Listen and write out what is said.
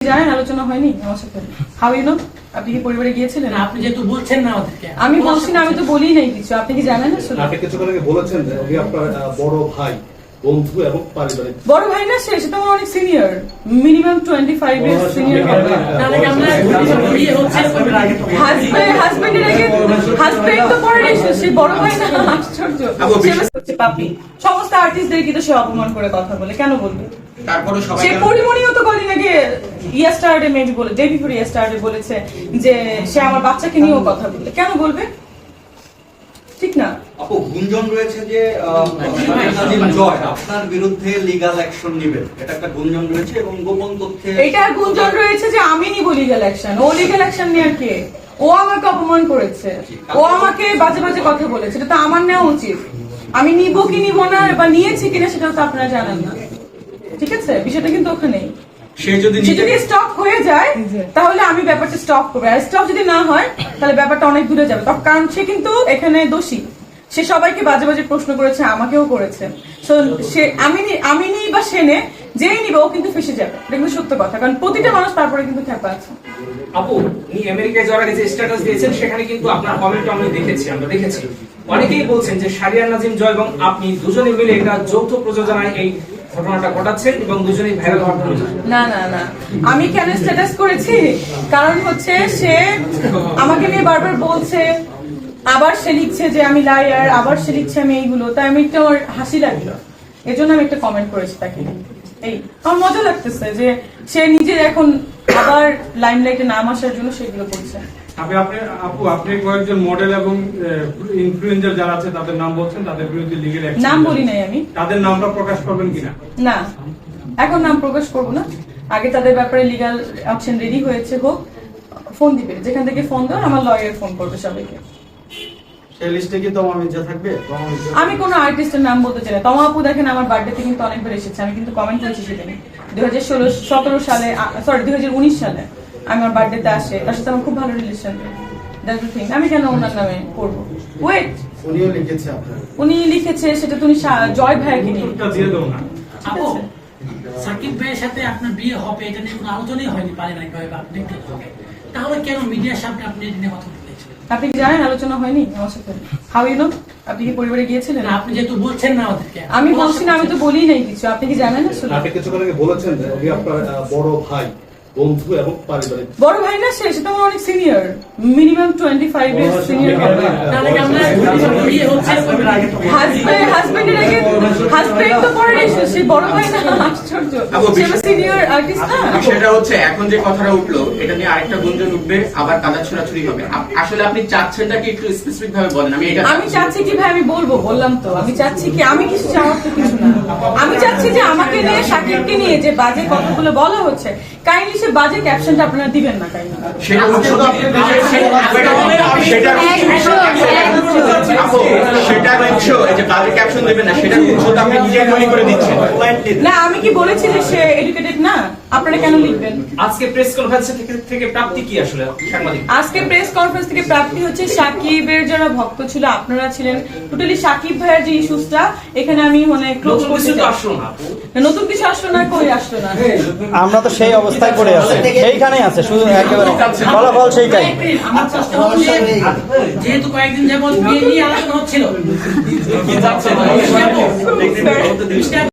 জানেন আলোচনা হয়নি আমার সাথে হাউ ইউ নো আপনি কি পরিবারে গিয়েছিলেন? আপনি যেহেতু বলছেন না আমাদেরকে আমি বলছি না আমি তো বলি নাই কিছু। আপনি কি জানেন আসলে? আপনি কিছুক্ষণ আগে বলেছেন যে উনি আপনার বড় ভাই বন্ধু এবং পারিবারিক। বড় ভাই না সে সেটা আমার অনেক senior minimum twenty five years senior হবে। তাহলে কি আমরা বিয়ে হচ্ছে এরকম হাজবেন্ড হাজবেন্ডের আগে হাজবেন্ড তো পরে সে বড় ভাই না আশ্চর্য। পাপি। সমস্ত আর্টিস্টদের কিন্তু সে অপমান করে কথা বলে। কেন বলবে? তারপরে সবাই সে পরিমণিও তো কদিন আগে ইয়াস্টারডে মেবি বলে ডে বিফোর ইয়াস্টারডে বলেছে যে সে আমার বাচ্চাকে নিয়েও কথা বলে কেন বলবে? ঠিক না। আপু গুঞ্জন রয়েছে যে জয় আপনার বিরুদ্ধে অ্যাকশন নেবেন এটা একটা গুঞ্জন রয়েছে এবং গোপন তথ্যে এটা গুঞ্জন রয়েছে যে আমি নিব লিগ্যাল অ্যাকশন ও লিগ্যাল অ্যাকশন নেওয়ার কে? ও আমাকে অপমান করেছে। ও আমাকে বাজে বাজে কথা বলেছে। এটা তো আমার নেওয়া উচিত। আমি নিব কি নিব না বা নিয়েছি কিনা সেটা তো আপনারা জানেন না। ঠিক আছে? বিষয়টা কিন্তু ওখানেই। সে যদি সে যদি স্টপ হয়ে যায় তাহলে আমি ব্যাপারটা স্টপ করব। আর স্টপ যদি না হয় তাহলে ব্যাপারটা অনেক দূরে যাবে। কারণ সে কিন্তু এখানে দোষী। সে সবাইকে বাজে বাজে প্রশ্ন করেছে আমাকেও করেছে। সে আমি নি- আমি নিই বা সে নে যেই নিবে ও কিন্তু ফেসে যাবে। এটা কিন্তু সত্য কথা। কারণ প্রতিটা মানুষ তারপরে কিন্তু খ্যাপা আছে। আপু উনি আমেরিকায় যাওয়ার আগে যে স্ট্যাটাস দিয়েছেন সেখানে কিন্তু আপনার কমেন্ট আমরা দেখেছি আমরা দেখেছি। অনেকেই বলছেন যে সারিয়ার নাজিম জয় এবং আপনি দুজনে মিলে একটা যৌথ প্রযোজনায় এই ঘটনাটা ঘটাচ্ছেন এবং দুজনেই ভাইরাল হওয়ার না না না। আমি কেন স্ট্যাটাস করেছি? কারণ হচ্ছে সে আমাকে নিয়ে বারবার বলছে, আবার সে লিখছে যে আমি লাইয়ার আবার সে লিখছে আমি এইগুলো। তাই আমি একটু আমার হাসি লাগল। এজন্য আমি একটা কমেন্ট করেছি তাকে। এই, আমার মজা লাগতেছে যে সে নিজে এখন আবার লাইমলাইটে নাম আসার জন্য সেগুলো করছে। আপনি আপনি আপু আপনি কয়েকজন মডেল এবং ইনফ্লুয়েন্সার যারা আছে তাদের নাম বলছেন তাদের বিরুদ্ধে লিগেল নাম বলি নাই আমি। তাদের নামটা প্রকাশ করবেন কিনা? না। এখন নাম প্রকাশ করব না। আগে তাদের ব্যাপারে লিগাল অপশন রেডি হয়েছে হোক। ফোন দিবে। যেখান থেকে ফোন দেওয়ার আমার লয়ার ফোন করবে সবাইকে। সেই লিস্টে কি তোমার মির্জা থাকবে? আমি কোনো আর্টিস্টের নাম বলতে চাই না। তমা আপু দেখেন আমার বার্থডেতে কিন্তু অনেকবার এসেছে। আমি কিন্তু কমেন্ট করেছি সেদিন। দুই হাজার ষোলো সতেরো সালে সরি দুই হাজার উনিশ সালে। আমার বার্থডেতে আসে তার সাথে আমার খুব ভালো রিলেশন থিং আমি কেন ওনার নামে করব? ওয়েট উনিও লিখেছে আপনার। উনি লিখেছে সেটা তুমি জয় ভাইকে নিয়ে দিয়ে দেবো না। আপু সাকিব ভাইয়ের সাথে আপনার বিয়ে হবে এটা নিয়ে কোনো আলোচনাই হয়নি পারিবারিক ভাবে বা ব্যক্তিগত তাহলে কেন মিডিয়ার সামনে আপনি এটা নিয়ে কথা বলেছেন? আপনি কি জানেন আলোচনা হয়নি আমার সাথে? হাউ ইউ নো আপনি কি পরিবারে গিয়েছিলেন? আপনি যেহেতু বলছেন না আমাদেরকে আমি বলছি না আমি তো বলি নাই কিছু আপনি কি জানেন? আসলে আপনি কিছুক্ষণ আগে বলেছেন যে উনি আপনার বড় ভাই বন্ধু এবং পারিবারিক। বড় ভাই না সে? সেটা আমার অনেক senior minimum twenty five years senior হবে। হাজবেন্ড হাজবেন্ডের আগে হাজবেন্ড তো পরে সে বড় ভাই না? আশ্চর্য। সে সিনিয়র আর্টিস্ট না। সেটা হচ্ছে এখন যে কথাটা উঠল এটা নিয়ে আরেকটা গুঞ্জন উঠবে আবার কাদা ছোড়াছুরি হবে। আসলে আপনি চাচ্ছেনটা একটু স্পেসিফিক ভাবে বলেন আমি এটা আমি চাচ্ছি কি ভাই আমি বলব বললাম তো। আমি চাচ্ছি কি আমি কিছু চাওয়ার তো কিছু না। আমি চাচ্ছি যে আমাকে নিয়ে সাকিবকে নিয়ে যে বাজে কথাগুলো বলা হচ্ছে কাইন্ডলি সে বাজে ক্যাপশনটা আপনারা দিবেন না কাইন্ডলি সেটা সেটা উৎস এই যে তাদের ক্যাপশন দেবেন না সেটার উৎস তো আপনি তৈরি করে দিচ্ছেন। না আমি কি বলেছি যে সে এডুকেটেড না? আপনারা কেন লিখবেন? আজকে প্রেস কনফারেন্স থেকে থেকে প্রাপ্তি কি আসলে সাংবাদিক? আজকে প্রেস কনফারেন্স থেকে প্রাপ্তি হচ্ছে সাকিবের যারা ভক্ত ছিল আপনারা ছিলেন টোটালি সাকিব ভাইয়ের যে ইস্যুসটা এখানে আমি মানে ক্লোজ করতে আসলো না নতুন কিছু আসলো না কই আসলো না? আমরা তো সেই অবস্থায় পড়ে আছি। সেইখানেই আছে শুধু একেবারে ফলাফল সেইটাই। যেহেতু কয়েকদিন যাবত বিয়ে নিয়ে আলোচনা হচ্ছিল Git akşam. Git akşam.